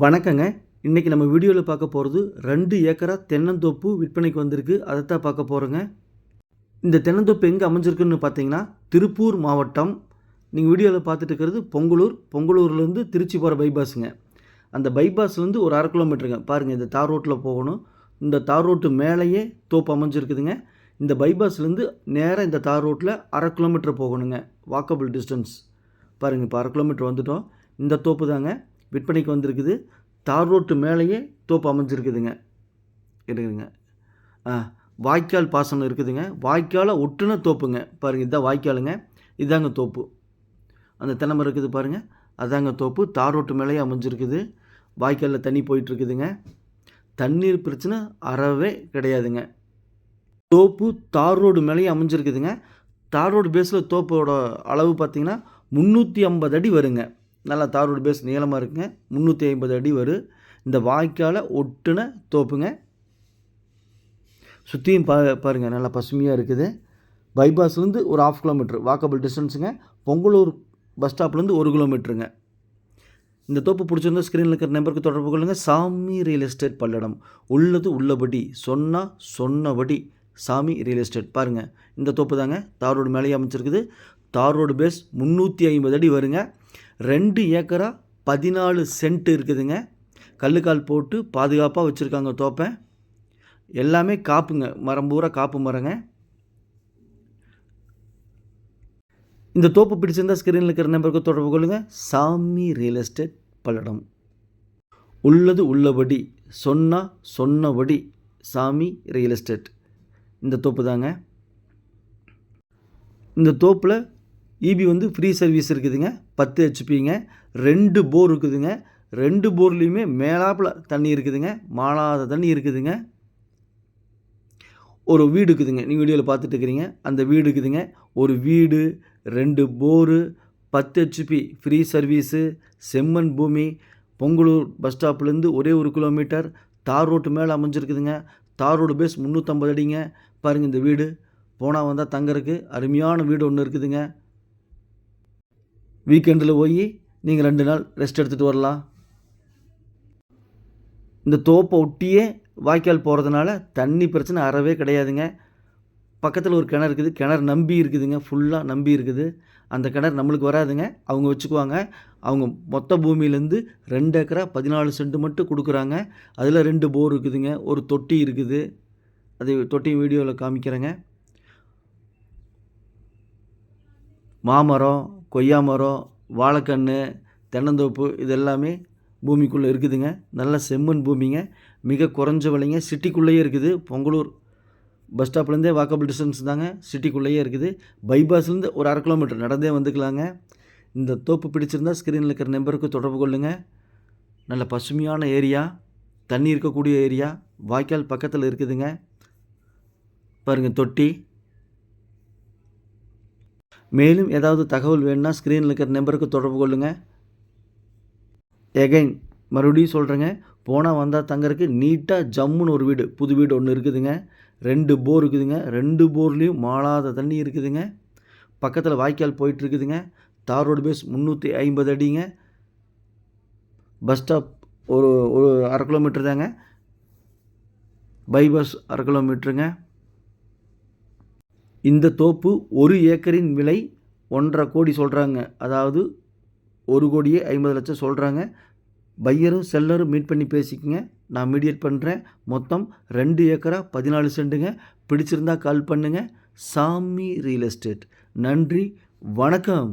வணக்கங்க. இன்றைக்கி நம்ம வீடியோவில் பார்க்க போகிறது ரெண்டு ஏக்கரா தென்னந்தோப்பு விற்பனைக்கு வந்திருக்கு. அதை தான் பார்க்க போகிறோங்க இந்த தென்னந்தோப்பு எங்கே அமைஞ்சிருக்குன்னு பார்த்தீங்கன்னா திருப்பூர் மாவட்டம். நீங்கள் வீடியோவில் பார்த்துட்டு இருக்கிறது பொங்கலூர். பொங்கலூர்லேருந்து திருச்சி போகிற பைபாஸுங்க. அந்த பைபாஸ்லேருந்து ஒரு அரை கிலோமீட்டருங்க. பாருங்கள் இந்த தார் ரோட்டில் போகணும். இந்த தார் ரோட்டு மேலேயே தோப்பு அமைஞ்சிருக்குதுங்க. இந்த பைபாஸ்லேருந்து நேராக இந்த தார் ரோட்டில் அரை கிலோமீட்டர் போகணுங்க. Walkable distance. பாருங்கள் இப்போ அரை கிலோமீட்டர் வந்துட்டோம். இந்த தோப்பு தாங்க. விற்பனைக்கு வந்திருக்குது. தார் ரோட்டு மேலேயே தோப்பு அமைஞ்சிருக்குதுங்க. இருக்குதுங்க ஆ வாய்க்கால் பாசனம் இருக்குதுங்க. வாய்க்காலை ஒட்டுன தோப்புங்க. பாருங்கள் இதுதான் வாய்க்காலுங்க. இதாங்க தோப்பு. அந்த தென்னை இருக்குது பாருங்கள் அதாங்க தோப்பு. தார் ரோட்டு மேலேயே அமைஞ்சிருக்குது. வாய்க்காலில் தண்ணி போயிட்டுருக்குதுங்க. தண்ணீர் பிரச்சனை அறவே கிடையாதுங்க. தோப்பு தார் ரோடு மேலேயே அமைஞ்சிருக்குதுங்க. தார் ரோடு பேஸில் தோப்போட அளவு பார்த்திங்கன்னா முந்நூற்றி ஐம்பது அடி வருங்க. நல்லா தார் ரோடு பேஸ் நீளமாக இருக்குங்க. முந்நூற்றி ஐம்பது அடி வரும் இந்த வாய்க்காலை ஒட்டுன தோப்புங்க. சுற்றியும் பா பாருங்கள் நல்லா பசுமையாக இருக்குது. பைபாஸ்லேருந்து ஒரு ஆஃப் கிலோமீட்ரு வாக்கபிள் டிஸ்டன்ஸுங்க பொங்கலூர் பஸ் ஸ்டாப்லேருந்து ஒரு கிலோமீட்டருங்க இந்த தோப்பு பிடிச்சிருந்தா ஸ்க்ரீனில் இருக்கிற நம்பருக்கு தொடர்பு கொள்ளுங்கள் சாமி ரியல் எஸ்டேட் பல்லடம். உள்ளது உள்ளபடி சொன்னால் சொன்னபடி சாமி ரியல் எஸ்டேட் பாருங்கள் இந்த தோப்பு தாங்க தார் ரோடு மேலேயே அமைச்சிருக்குது. தார் ரோடு பேஸ் முந்நூற்றி ஐம்பது அடி வருங்க. ரெண்டு ஏக்கரா பதினாலு சென்ட் இருக்குதுங்க. கல்லுக்கால் போட்டு பாதுகாப்பாக வச்சுருக்காங்க தோப்பை. எல்லாமே காப்புங்க. மரம் பூரா காப்பு மரங்க. இந்த தோப்பு பிடிச்சிருந்தா ஸ்க்ரீனில் இருக்கிற நம்பருக்கு தொடர்பு கொள்ளுங்கள் சாமி ரியல் எஸ்டேட் பல்லடம். உள்ளது உள்ளபடி சொன்னால் சொன்னபடி சாமி ரியல் எஸ்டேட் இந்த தோப்பு தாங்க. இந்த தோப்பில் இபி வந்து ஃப்ரீ சர்வீஸ் இருக்குதுங்க. பத்து ஹெச்பிங்க ரெண்டு போர் இருக்குதுங்க. ரெண்டு போர்லேயுமே மேலாப்பில் தண்ணி இருக்குதுங்க. மாளாத தண்ணி இருக்குதுங்க. ஒரு வீடு இருக்குதுங்க. நீங்கள் வீடியோவில் பார்த்துட்டு இருக்கிறீங்க. அந்த வீடு இருக்குதுங்க. ஒரு வீடு ரெண்டு போரு பத்து ஹெச்பி ஃப்ரீ சர்வீஸு செம்மண் பூமி பொங்கலூர் பஸ் ஸ்டாப்லேருந்து ஒரே ஒரு கிலோமீட்டர் தார் ரோட்டு மேலே அமைஞ்சிருக்குதுங்க. தார் ரோடு பேஸ் முந்நூற்றம்பது அடிங்க. பாருங்கள் இந்த வீடு. போனால் வந்தால் தங்கறதுக்கு அருமையான வீடு ஒன்று இருக்குதுங்க. வீக்கெண்டில் போய் நீங்கள் ரெண்டு நாள் ரெஸ்ட் எடுத்துகிட்டு வரலாம். இந்த தோப்பை ஒட்டியே வாய்க்கால் போகிறதுனால தண்ணி பிரச்சனை அறவே கிடையாதுங்க. பக்கத்தில் ஒரு கிணறு இருக்குது. கிணறு நம்பி இருக்குதுங்க. ஃபுல்லாக நம்பி இருக்குது. அந்த கிணறு நம்மளுக்கு வராதுங்க. அவங்க வச்சுக்குவாங்க. அவங்க மொத்த பூமியிலேருந்து ரெண்டு ஏக்கரா பதினாலு சென்ட் மட்டும் கொடுக்குறாங்க. அதில் ரெண்டு போர் இருக்குதுங்க. ஒரு தொட்டி இருக்குது. அது தொட்டி வீடியோவில் காமிக்கிறேங்க. மாமரம் கொய்யா மரம் வாழைக்கன்று தென்னந்தோப்பு இது எல்லாமே பூமிக்குள்ளே இருக்குதுங்க. நல்ல செம்மண் பூமிங்க. மிக குறைஞ்ச விலைங்க. சிட்டிக்குள்ளேயே இருக்குது. பொங்கலூர் பஸ் ஸ்டாப்லேருந்தே வாக்கபிள் டிஸ்டன்ஸ் தாங்க. சிட்டிக்குள்ளேயே இருக்குது. பைபாஸ்லேருந்து ஒரு அரை கிலோமீட்டர் நடந்தே வந்துக்கலாங்க. இந்த தோப்பு பிடிச்சிருந்தா ஸ்க்ரீனில் இருக்கிற நம்பருக்கு தொடர்பு கொள்ளுங்கள் நல்ல பசுமையான ஏரியா. தண்ணி இருக்கக்கூடிய ஏரியா. வாய்க்கால் பக்கத்தில் இருக்குதுங்க. பாருங்கள் தொட்டி. மேலும் ஏதாவது தகவல் வேணும்னா ஸ்க்ரீனில் இருக்கிற நம்பருக்கு தொடர்பு கொள்ளுங்கள் எகைன் மறுபடியும் சொல்கிறேங்க போனால் வந்தால் தங்கறதுக்கு நீட்டாக ஜம்முன்னு ஒரு வீடு. புது வீடு ஒன்று இருக்குதுங்க. ரெண்டு போர் இருக்குதுங்க. ரெண்டு போர்லேயும் மாளாத தண்ணி இருக்குதுங்க. பக்கத்தில் வாய்க்கால் போயிட்டுருக்குதுங்க. தார் ரோடு பேஸ் முந்நூற்றி ஐம்பது அடிங்க. பஸ் ஸ்டாப் ஒரு ஒரு அரை கிலோமீட்டர் தாங்க. பைபாஸ் அரை கிலோமீட்டருங்க இந்த தோப்பு ஒரு ஏக்கரின் விலை ஒன்றரை கோடி சொல்கிறாங்க அதாவது ஒரு கோடியே ஐம்பது லட்சம் சொல்கிறாங்க பையரும் செல்லரும் மீட் பண்ணி பேசிக்கங்க. நான் மீடியேட் பண்ணுறேன் மொத்தம் ரெண்டு ஏக்கரா பதினாலு சென்ட்டுங்க பிடிச்சிருந்தா கால் பண்ணுங்கள் சாமி ரியல் எஸ்டேட் நன்றி. வணக்கம்.